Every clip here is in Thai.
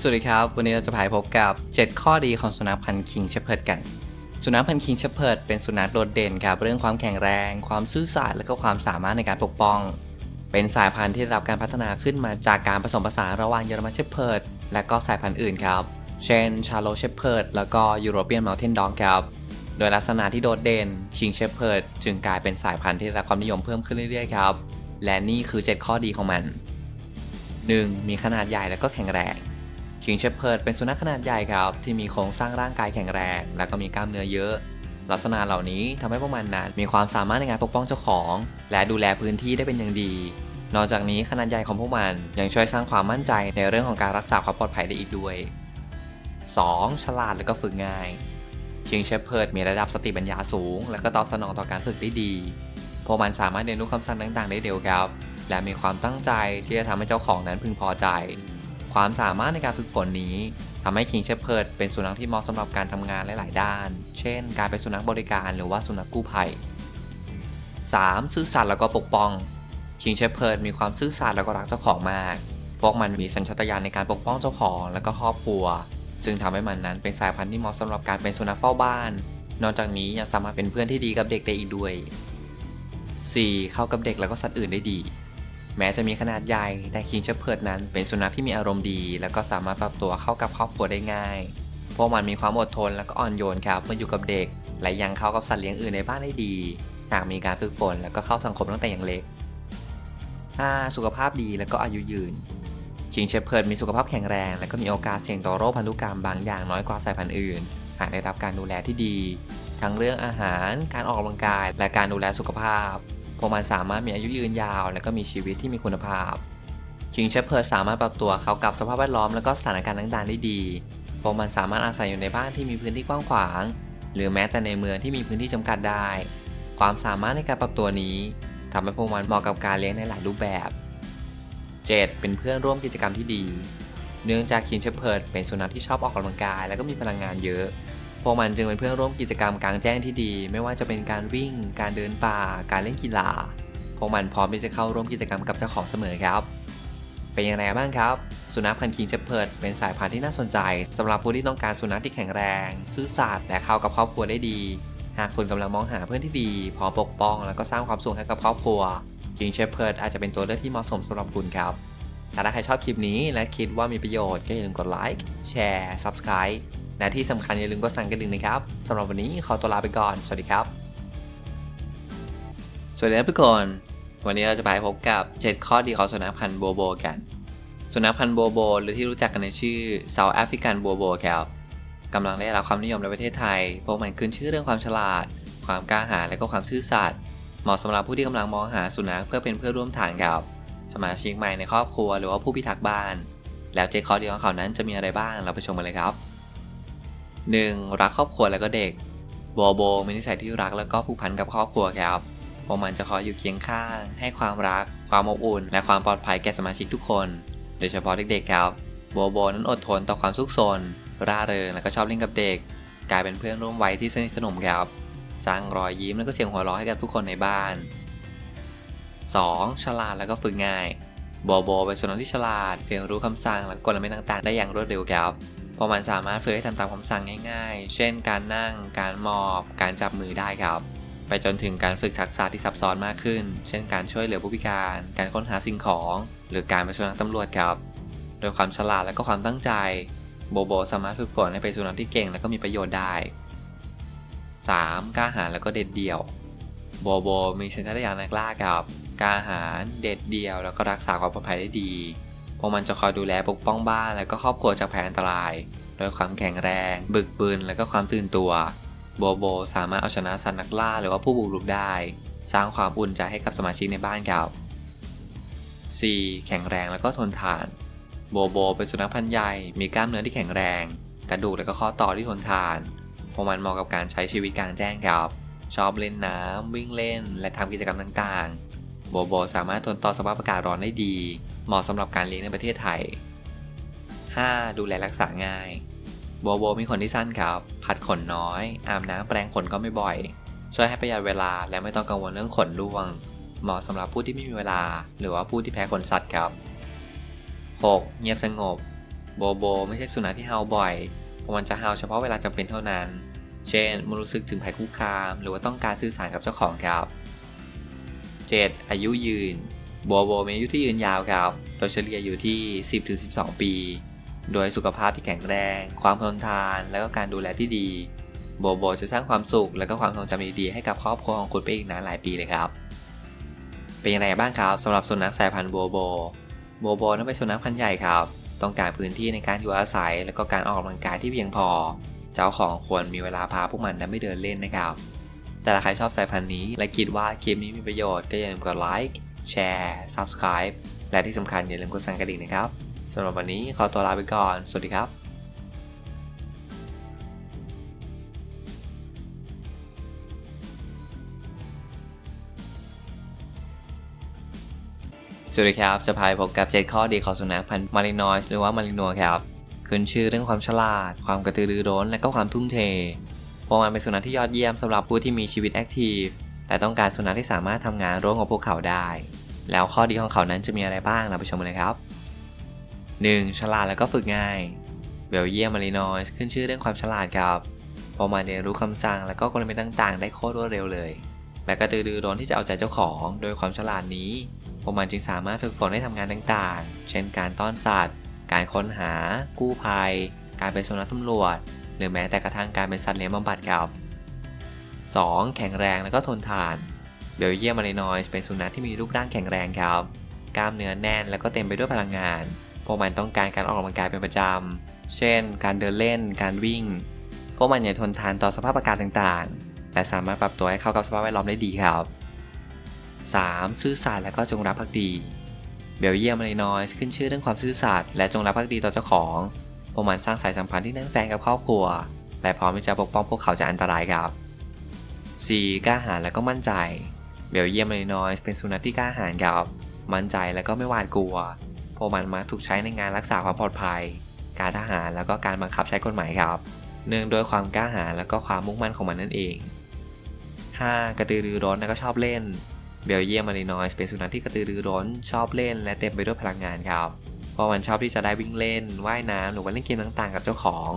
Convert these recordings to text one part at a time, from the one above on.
สวัสดีครับ วันนี้เราจะพาไปพบกับ 7 ข้อดีของสุนัขพันธุ์คิงเช p เพิร์ดกัน สุนัขพันธุ์คิงเช p เพิร์ดเป็นสุนัขโดดเด่นครับเรื่องความแข็งแรง ความซื่อสัตย์และก็ความสามารถในการปกป้อง เป็นสายพันธุ์ที่ได้รับการพัฒนาขึ้นมาจากการผสมผสานระหว่างเยอรมันเช p เพิร์ดและก็สายพันธุ์อื่นครับ เช่นชาโลเช p เพิร์ดแล้วก็ยูโรเปียนเมลเทนดอกครับโดยลักษณะที่โดดเด่น King Shepherd จึงกลายเป็นสายพันธุ์ที่ได้รับความนิยมเพิ่มขึ้นเรื่อยๆครับและนี่คือ 7 ข้อดีของมัน 1. มีขนาดใหญ่และก็แข็งแรง King Shepherd เป็นสุนัขขนาดใหญ่ครับ ที่มีโครงสร้างร่างกายแข็งแรง และก็มีกล้ามเนื้อเยอะ ลักษณะเหล่านี้ทำให้พวกมันนั้นมีความสามารถในการปกป้องเจ้าของ และดูแลพื้นที่ได้เป็นอย่างดี นอกจากนี้ขนาดใหญ่ของพวกมันยังช่วยสร้างความมั่นใจในเรื่องของการรักษาความปลอดภัยได้อีกด้วย 2. ฉลาดและก็ฝึกง่าย King Shepherd มีระดับสติปัญญาสูง และก็ตอบสนองต่อการฝึกได้ดี พวกมันสามารถเรียนรู้คำสั่งต่างๆ ได้เร็วครับ และมีความตั้งใจที่จะทำให้เจ้าของนั้นพึงพอใจ ความสามารถในการฝึกฝนนี้ทำให้ King Shepherd เป็นสุนัขที่เหมาะสำหรับการทำงานหลาย ๆ ด้าน เช่น การเป็นสุนัขบริการหรือว่าสุนัขกู้ภัย 3. ซื่อสัตย์แล้วก็ปกป้อง King Shepherd มีความซื่อสัตย์แล้วก็รักเจ้าของมาก พวกมันมีสัญชาตญาณในการปกป้องเจ้าของและก็ครอบครัว ซึ่งทำให้มันนั้นเป็นสายพันธุ์ที่เหมาะสำหรับการเป็นสุนัขเฝ้าบ้าน นอกจากนี้ยังสามารถเป็นเพื่อนที่ดีกับเด็กได้อีกด้วย 4. เข้ากับเด็กและก็สัตว์อื่นได้ดี แม้จะมีขนาดใหญ่ แต่ King Shepherd นั้นเป็นสุนัขที่มีอารมณ์ดี และก็สามารถปรับตัวเข้ากับครอบครัวได้ง่าย พวกมันมีความอดทนและก็อ่อนโยนครับเมื่ออยู่กับเด็ก และยังเข้ากับสัตว์เลี้ยงอื่นในบ้านได้ดี หากมีการฝึกฝนและก็เข้าสังคมตั้งแต่อย่างเล็ก 5. สุขภาพดีและก็อายุยืน King Shepherd มีสุขภาพแข็งแรง และก็มีโอกาสเสี่ยงต่อโรคพันธุกรรมบางอย่างน้อยกว่าสายพันธุ์อื่น หากได้รับการดูแลที่ดี ทั้งเรื่องอาหาร การออกกำลังกาย และการดูแลสุขภาพ พวกมันสามารถมีอายุยืนยาว และก็มีชีวิตที่มีคุณภาพ King Shepherd สามารถปรับตัวเข้ากับสภาพแวดล้อมและก็สถานการณ์ต่างๆได้ดี พวกมันสามารถอาศัยอยู่ในบ้านที่มีพื้นที่กว้างขวาง หรือแม้แต่ในเมืองที่มีพื้นที่จำกัดได้ ความสามารถในการปรับตัวนี้ทำให้พวกมันเหมาะกับการเลี้ยงในหลายรูปแบบ 7. เป็นเพื่อนร่วมกิจกรรมที่ดี เนื่องจาก King Shepherd เป็นสุนัขที่ชอบออกกำลังกาย และก็มีพลังงานเยอะ วกมันจึงเป็นเพื่อนร่วมกิจกรรมกลางแจ้งที่ดี ไม่ว่าจะเป็นการวิ่ง การเดินป่า การเล่นกีฬา พวกมันพร้อมที่จะเข้าร่วมกิจกรรมกับเจ้าของเสมอครับ เป็นยังไงบ้างครับ สุนัขพันธุ์ King Shepherd เป็นสายพันธุ์ที่น่าสนใจสำหรับผู้ที่ต้องการสุนัขที่แข็งแรง ซื่อสัตย์และเข้ากับครอบครัวได้ดี หากคุณกำลังมองหาเพื่อนที่ดีพร้อมปกป้อง และก็สร้างความสุขให้กับครอบครัว King Shepherd อาจจะเป็นตัวเลือกที่เหมาะสมสำหรับคุณครับถ้าใครชอบคลิปนี้และคิดว่ามีประโยชน์ก็อย่าลืมกดไลค์แชร์ Subscribe และที่สำคัญอย่าลืมกดสั่นกระดิ่งนะครับสำหรับวันนี้ขอตัวลาไปก่อน สวัสดีครับ สวัสดีครับทุกคน วันนี้เราจะไปพบกับ 7 ข้อดีของสุนัขพันธุ์โบโบกัน สุนัขพันธุ์โบโบ หรือที่รู้จักกันในชื่อ South African Bobo ครับกำลังได้รับความนิยมในประเทศไทย พวกมันขึ้นชื่อเรื่องความฉลาด ความกล้าหาญและก็ความซื่อสัตย์ เหมาะสำหรับผู้ที่กำลังมองหาสุนัขเพื่อเป็นเพื่อนร่วมทางกับ สมาชิกใหม่ในครอบครัวหรือว่าผู้พิทักษ์บ้าน แล้วเจ็ดข้อดีของเขานั้นจะมีอะไรบ้าง เราไปชมกันเลยครับ 1. รักครอบครัวและก็เด็กโบโบมีนิสัยที่รักแล้วก็ผูกพันกับครอบครัวครับพวกมันจะคอยอยู่เคียงข้าง ให้ความรัก ความอบอุ่น และความปลอดภัยแก่สมาชิกทุกคน โดยเฉพาะเด็กๆครับโบโบนั้นอดทนต่อความซุกซนร่าเริงและก็ชอบเล่นกับเด็ก กลายเป็นเพื่อนร่วมวัยที่สนิทสนมครับสร้างรอยยิ้มและก็เสียงหัวเราะให้กับทุกคนในบ้าน 2. ฉลาดและก็ฝึกง่ายโบโบเป็นสุนัขที่ฉลาดเรียนรู้คำสั่งและกลเม็ดต่างๆ ได้อย่างรวดเร็วครับ เพราะมันสามารถฝึกให้ทำตามคำสั่งง่ายๆ เช่น การนั่ง การมอบ การจับมือได้ครับ ไปจนถึงการฝึกทักษะที่ซับซ้อนมากขึ้น เช่น การช่วยเหลือผู้พิการ การค้นหาสิ่งของ หรือการเป็นสุนัขตำรวจครับ โดยความฉลาดและก็ความตั้งใจ โบโบสามารถฝึกฝนให้เป็นสุนัขที่เก่งและก็มีประโยชน์ได้ 3. กล้าหาญและก็เด็ดเดี่ยว โบโบมีสัญชาตญาณนักล่ากับกล้าหาญเด็ดเดี่ยว แล้วก็รักษาความปลอดภัยได้ดี พวกมันจะคอยดูแลปกป้องบ้านและก็ครอบครัวจากภัยอันตราย โดยความแข็งแรง บึกบืนและก็ความตื่นตัว โบโบสามารถเอาชนะสัตว์นักล่าหรือว่าผู้บุกรุกได้ สร้างความอุ่นใจให้กับสมาชิกในบ้านครับ 4. แข็งแรงและก็ทนทาน โบโบเป็นสุนัขพันธุ์ใหญ่ มีกล้ามเนื้อที่แข็งแรง กระดูกและก็ข้อต่อที่ทนทาน พวกมันเหมาะกับการใช้ชีวิตกลางแจ้งครับ ชอบเล่นน้ำวิ่งเล่น และทำกิจกรรมต่างๆ โบโบสามารถทนต่อสภาพอากาศร้อนได้ดี เหมาะสำหรับการเลี้ยงในประเทศไทย 5. ดูแลรักษาง่าย โบโบมีขนที่สั้นครับ ผัดขนน้อย อาบน้ำแปรงขนก็ไม่บ่อย ช่วยให้ประหยัดเวลาและไม่ต้องกังวลเรื่องขนร่วง เหมาะสำหรับผู้ที่ไม่มีเวลา หรือว่าผู้ที่แพ้ขนสัตว์ครับ 6. เงียบสงบ โบโบ ไม่ใช่สุนัขที่เห่าบ่อยเพราะมันจะเห่าเฉพาะเวลาจำเป็นเท่านั้น เช่นมื่อรู้สึกถึงภัยคุกคาม หรือว่าต้องการสื่อสารกับเจ้าของครับ 7. อายุยืนโบโบมีอายุที่ยืนยาวครับ โดยเฉลี่ยอยู่ที่ 10-12 ปี โดยสุขภาพที่แข็งแรง ความทนทาน และก็การดูแลที่ดีโบโบจะสร้างความสุข และก็ความทรงจำดีๆให้กับครอบครัวของคุณไปอีกนานหลายปีเลยครับ เป็นยังไงบ้างครับสำหรับสุนัขสายพันธุ์โบโบ โบโบนั้นเป็นสุนัขพันธุ์ใหญ่ครับ ต้องการพื้นที่ในการอยู่อาศัย และก็การออกกำลังกายที่เพียงพอ เจ้าของควรมีเวลาพาพวกมันนั้นไม่เดินเล่นนะครับ แต่ถ้าใครชอบสายพันธุ์นี้ และคิดว่าคลิปนี้มีประโยชน์ก็อย่าลืมกดไลค์แชร์ Subscribe และที่สำคัญอย่าลืมกดสั่นกระดิ่งนะครับสำหรับวันนี้ขอตัวลาไปก่อน สวัสดีครับสวัสดีครับจะพาไปพบกับ7ข้อดีของสุนัขพันธุ์มารินอยส์หรือว่ามารินัวครับ ขึ้นชื่อเรื่องความฉลาด ความกระตือรือร้น และก็ความทุ่มเท พราะมันเป็นสุนัขที่ยอดเยี่ยมสำหรับผู้ที่มีชีวิตแอคทีฟแต่ต้องการสุนัขที่สามารถทำงานร่วมกับพวกเขาได้ แล้วข้อดีของเขานั้นจะมีอะไรบ้างเราไปชมกันเลยครับ 1. ฉลาดและก็ฝึกง่ายเบลเยียมมารินอยส์ขึ้นชื่อเรื่องความฉลาดครับพราะมันเรียนรู้คำสั่งและก็กลเม็ดต่างๆ ได้โคตรรวดเร็วเลย และกระตือรือร้นที่จะเอาใจเจ้าของ โดยความฉลาดนี้พวกมันจึงสามารถฝึกฝนให้ทำงานต่างๆ เช่นการต้อนสัตว์ การค้นหา กู้ภัย การเป็นสุนัขตำรวจ หรือแม้แต่กระทั่งการเป็นสัตว์เลี้ยงบำบัดครับ 2. แข็งแรงและก็ทนทาน เบลเยียมมารินอยส์เป็นสุนัขที่มีรูปร่างแข็งแรงครับ กล้ามเนื้อแน่นและก็เต็มไปด้วยพลังงาน พวกมันต้องการการออกกำลังกายเป็นประจำ เช่น การเดินเล่น การวิ่ง พวกมันยังทนทานต่อสภาพอากาศต่างๆ และสามารถปรับตัวให้เข้ากับสภาพแวดล้อมได้ดีครับ 3. ซื่อสัตย์และก็จงรักภักดี เบลเยียมมารินอยส์ขึ้นชื่อเรื่องความซื่อสัตย์และจงรักภักดีต่อเจ้าของ พวกมันสร้างสายสัมพันธ์ที่แน่นแฟนกับครอบครัว และพร้อมที่จะปกป้องพวกเขาจากอันตรายครับ 4. กล้าหาญและก็มั่นใจ เบลเยียมมารินอยส์เป็นสุนัขที่กล้าหาญครับ มั่นใจและก็ไม่หวาดกลัว พวกมันมักถูกใช้ในงานรักษาความปลอดภัย การทหารแล้วก็การบังคับใช้กฎหมายครับ เนื่องด้วยความกล้าหาญและก็ความมุ่งมั่นของมันนั่นเอง 5. กระตือรือร้นและก็ชอบเล่น เบลเยียมมารินอยส์เป็นสุนัขที่กระตือรือร้นชอบเล่น และเต็มไปด้วยพลังงานครับ เพราะมันชอบที่จะได้วิ่งเล่น ว่ายน้ำหรือว่าเล่นเกมต่างๆ กับเจ้าของ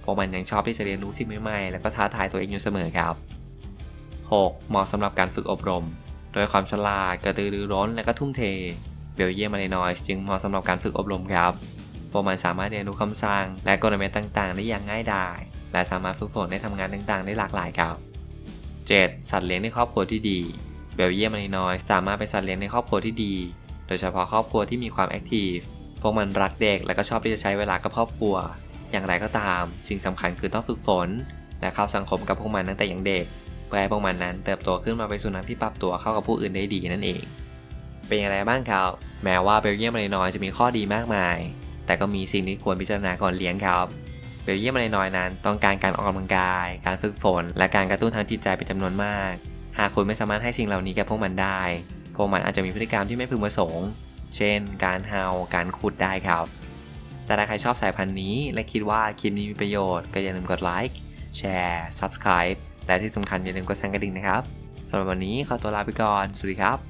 เพราะมันยังชอบที่จะเรียนรู้สิ่งใหม่ๆ และก็ท้าทายตัวเองอยู่เสมอครับ 6. เหมาะสำหรับการฝึกอบรม โดยความฉลาดกระตือรือร้นและก็ทุ่มเท เบลเยียมมารินอยจึงเหมาะสำหรับการฝึกอบรมครับเพราะมันสามารถเรียนรู้คำสั่งและกลเม็ดต่างๆ ได้อย่างง่ายดาย และสามารถฝึกฝนในทำงานต่างๆ ได้หลากหลายครับ 7. สัตว์เลี้ยงในครอบครัวที่ดี เบลเยียมมารินอยสามารถเป็นสัตว์เลี้ยงในครอบครัวที่ดี โดยเฉพาะครอบครัวที่มีความแอคทีฟ พวกมันรักเด็กและก็ชอบที่จะใช้เวลากับครอบครัว อย่างไรก็ตาม สิ่งสำคัญคือต้องฝึกฝน และเข้าสังคมกับพวกมันตั้งแต่ยังเด็ก เพื่อให้พวกมันนั้นเติบโตขึ้นมาเป็นสุนัขที่ปรับตัวเข้ากับผู้อื่นได้ดีนั่นเอง เป็นอย่างไรบ้างครับ แม้ว่าเบลเยียมมารินอยจะมีข้อดีมากมาย แต่ก็มีสิ่งที่ควรพิจารณาก่อนเลี้ยงครับเบลเยียมมารินอยนั้น ต้องการการออกกำลังกาย การฝึกฝน และการกระตุ้นทางจิตใจเป็นจำนวนมาก หากคุณไม่สามารถให้สิ่งเหล่านี้แก่พวกมันได้ พวกมันอาจจะมีพฤติกรรมที่ไม่พึงประสงค์ เช่น การเห่าการขุดได้ครับ แต่ถ้าใครชอบสายพันธุ์นี้ และคิดว่าคลิปนี้มีประโยชน์ ก็อย่าลืมกดไลค์แชร์ Subscribe และที่สำคัญอย่าลืมกดสั่นกระดิ่งนะครับสำหรับวันนี้ขอตัวลาไปก่อน สวัสดีครับ